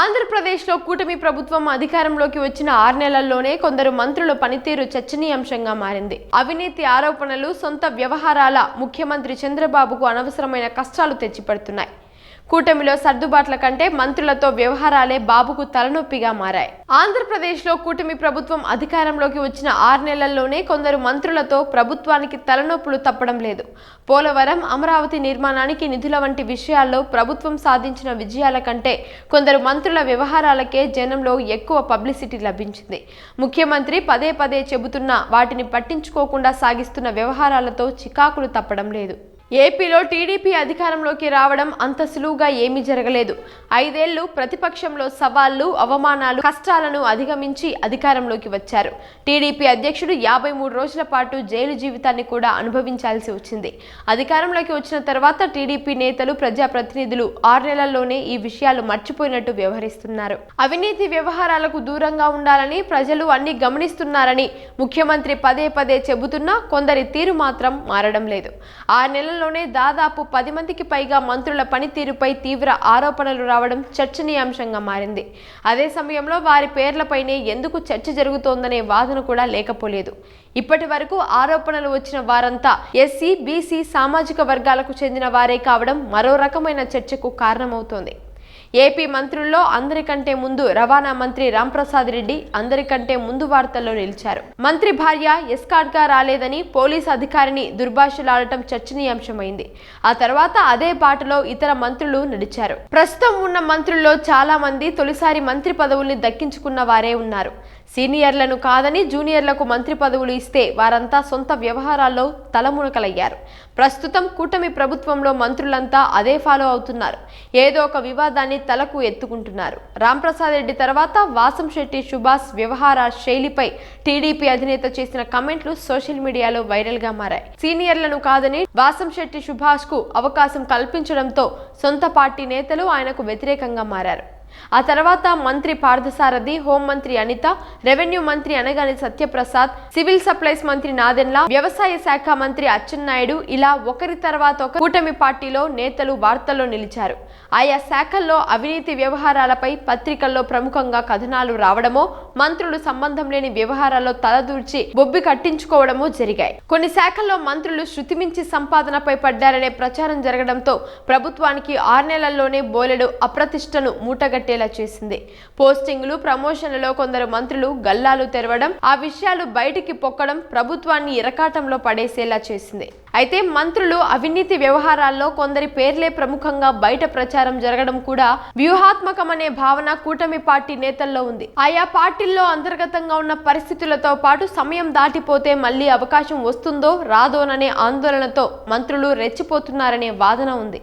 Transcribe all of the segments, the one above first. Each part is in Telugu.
ఆంధ్రప్రదేశ్లో కూటమి ప్రభుత్వం అధికారంలోకి వచ్చిన ఆరు నెలల్లోనే కొందరు మంత్రుల పనితీరు చర్చనీయాంశంగా మారింది. అవినీతి ఆరోపణలు సొంత వ్యవహారాల ముఖ్యమంత్రి చంద్రబాబుకు అనవసరమైన కష్టాలు తెచ్చిపెడుతున్నాయి. కూటమిలో సర్దుబాట్ల కంటే మంత్రులతో వ్యవహారాలే బాబుకు తలనొప్పిగా మారాయి. ఆంధ్రప్రదేశ్లో కూటమి ప్రభుత్వం అధికారంలోకి వచ్చిన ఆరు నెలల్లోనే కొందరు మంత్రులతో ప్రభుత్వానికి తలనొప్పులు తప్పడం లేదు. పోలవరం అమరావతి నిర్మాణానికి నిధుల వంటి విషయాల్లో ప్రభుత్వం సాధించిన విజయాల కంటే కొందరు మంత్రుల వ్యవహారాలకే జనంలో ఎక్కువ పబ్లిసిటీ లభించింది. ముఖ్యమంత్రి పదే పదే చెబుతున్న వాటిని పట్టించుకోకుండా సాగిస్తున్న వ్యవహారాలతో చికాకులు తప్పడం లేదు. ఏపీలో టీడీపీ అధికారంలోకి రావడం అంత సులువుగా ఏమీ జరగలేదు. ఐదేళ్ళు ప్రతిపక్షంలో సవాళ్ళు అవమానాలు కష్టాలను అధిగమించి అధికారంలోకి వచ్చారు. టీడీపీ అధ్యక్షుడు యాభై మూడు రోజుల పాటు జైలు జీవితాన్ని కూడా అనుభవించాల్సి వచ్చింది. అధికారంలోకి వచ్చిన తర్వాత టీడీపీ నేతలు ప్రజాప్రతినిధులు ఆరు నెలల్లోనే ఈ విషయాలు మర్చిపోయినట్టు వ్యవహరిస్తున్నారు. అవినీతి వ్యవహారాలకు దూరంగా ఉండాలని ప్రజలు అన్ని గమనిస్తున్నారని ముఖ్యమంత్రి పదే పదే చెబుతున్నా కొందరి తీరు మాత్రం మారడం లేదు. ఆరు రాష్ట్రంలోనే దాదాపు పది మందికి పైగా మంత్రుల పనితీరుపై తీవ్ర ఆరోపణలు రావడం చర్చనీయాంశంగా మారింది. అదే సమయంలో వారి పేర్లపైనే ఎందుకు చర్చ జరుగుతోందనే వాదన కూడా లేకపోలేదు. ఇప్పటి వరకు ఆరోపణలు వచ్చిన వారంతా ఎస్సీ బీసీ సామాజిక వర్గాలకు చెందిన వారే కావడం మరో రకమైన చర్చకు కారణమవుతోంది. ఏపీ మంత్రుల్లో అందరికంటే ముందు రవాణా మంత్రి రాంప్రసాద్ రెడ్డి అందరికంటే ముందు వార్తల్లో నిలిచారు. మంత్రి భార్య ఎస్కార్ట్గా రాలేదని పోలీస్ అధికారిని దుర్భాషలాడటం చర్చనీయాంశమైంది. ఆ తర్వాత అదే బాటలో ఇతర మంత్రులు నడిచారు. ప్రస్తుతం ఉన్న మంత్రుల్లో చాలా మంది తొలిసారి మంత్రి పదవుల్ని దక్కించుకున్న వారే ఉన్నారు. సీనియర్లను కాదని జూనియర్లకు మంత్రి పదవులు ఇస్తే వారంతా సొంత వ్యవహారాల్లో తలమునకలయ్యారు. ప్రస్తుతం కూటమి ప్రభుత్వంలో మంత్రులంతా అదే ఫాలో అవుతున్నారు. ఏదో ఒక వివాదాన్ని తలకు ఎత్తుకుంటున్నారు. రాంప్రసాద్ రెడ్డి తర్వాత వాసం శెట్టి సుభాష్ వ్యవహార శైలిపై టీడీపీ అధినేత చేసిన కమెంట్లు సోషల్ మీడియాలో వైరల్గా మారాయి. సీనియర్లను కాదని వాసం శెట్టి సుభాష్కు అవకాశం కల్పించడంతో సొంత పార్టీ నేతలు ఆయనకు వ్యతిరేకంగా మారారు. ఆ తర్వాత మంత్రి పార్థసారథి హోంమంత్రి అనిత రెవెన్యూ మంత్రి అనగాని సత్యప్రసాద్ సివిల్ సప్లైస్ మంత్రి నాదెన్ల వ్యవసాయ శాఖ మంత్రి అచ్చెన్నాయుడు ఇలా ఒకరి తర్వాత ఒక కూటమి పార్టీలో నేతలు వార్తల్లో నిలిచారు. ఆయా శాఖల్లో అవినీతి వ్యవహారాలపై పత్రికల్లో ప్రముఖంగా కథనాలు రావడమో మంత్రులు సంబంధం లేని వ్యవహారాల్లో తలదూర్చి బొబ్బి కట్టించుకోవడమో జరిగాయి. కొన్ని శాఖల్లో మంత్రులు శృతిమించి సంపాదనపై పడ్డారనే ప్రచారం జరగడంతో ప్రభుత్వానికి ఆరు నెలల్లోనే బోలెడు అప్రతిష్టను కట్టేలా చేసింది. పోస్టింగ్లు ప్రమోషన్లలో కొందరు మంత్రులు గల్లాలు తెరవడం ఆ విషయాలు బయటికి పొక్కడం ప్రభుత్వాన్ని ఇరకాటంలో పడేసేలా చేసింది. అయితే మంత్రులు అవినీతి వ్యవహారాల్లో కొందరి పేర్లే ప్రముఖంగా బయట ప్రచారం జరగడం కూడా వ్యూహాత్మకమనే భావన కూటమి పార్టీ నేతల్లో ఉంది. ఆయా పార్టీల్లో అంతర్గతంగా ఉన్న పరిస్థితులతో పాటు సమయం దాటిపోతే మళ్ళీ అవకాశం వస్తుందో రాదోననే ఆందోళనతో మంత్రులు రెచ్చిపోతున్నారనే వాదన ఉంది.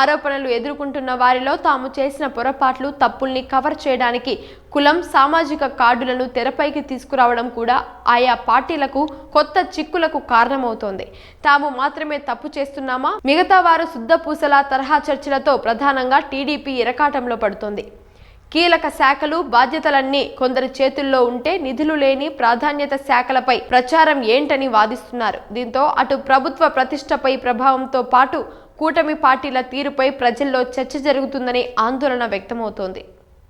ఆరోపణలు ఎదుర్కొంటున్న వారిలో తాము చేసిన పొరపాట్లు తప్పుల్ని కవర్ చేయడానికి కులం సామాజిక కార్డులను తెరపైకి తీసుకురావడం కూడా ఆయా పార్టీలకు కొత్త చిక్కులకు కారణమవుతోంది. తాము తాము మాత్రమే తప్పు చేస్తున్నామా? మిగతా వారు శుద్ధ పూసల తరహా చర్చలతో ప్రధానంగా టీడీపీ ఇరకాటంలో పడుతోంది. కీలక శాఖలు బాధ్యతలన్నీ కొందరి చేతుల్లో ఉంటే నిధులు లేని ప్రాధాన్యత శాఖలపై ప్రచారం ఏంటని వాదిస్తున్నారు. దీంతో అటు ప్రభుత్వ ప్రతిష్టపై ప్రభావంతో పాటు కూటమి పార్టీల తీరుపై ప్రజల్లో చర్చ జరుగుతుందని ఆందోళన వ్యక్తమవుతోంది.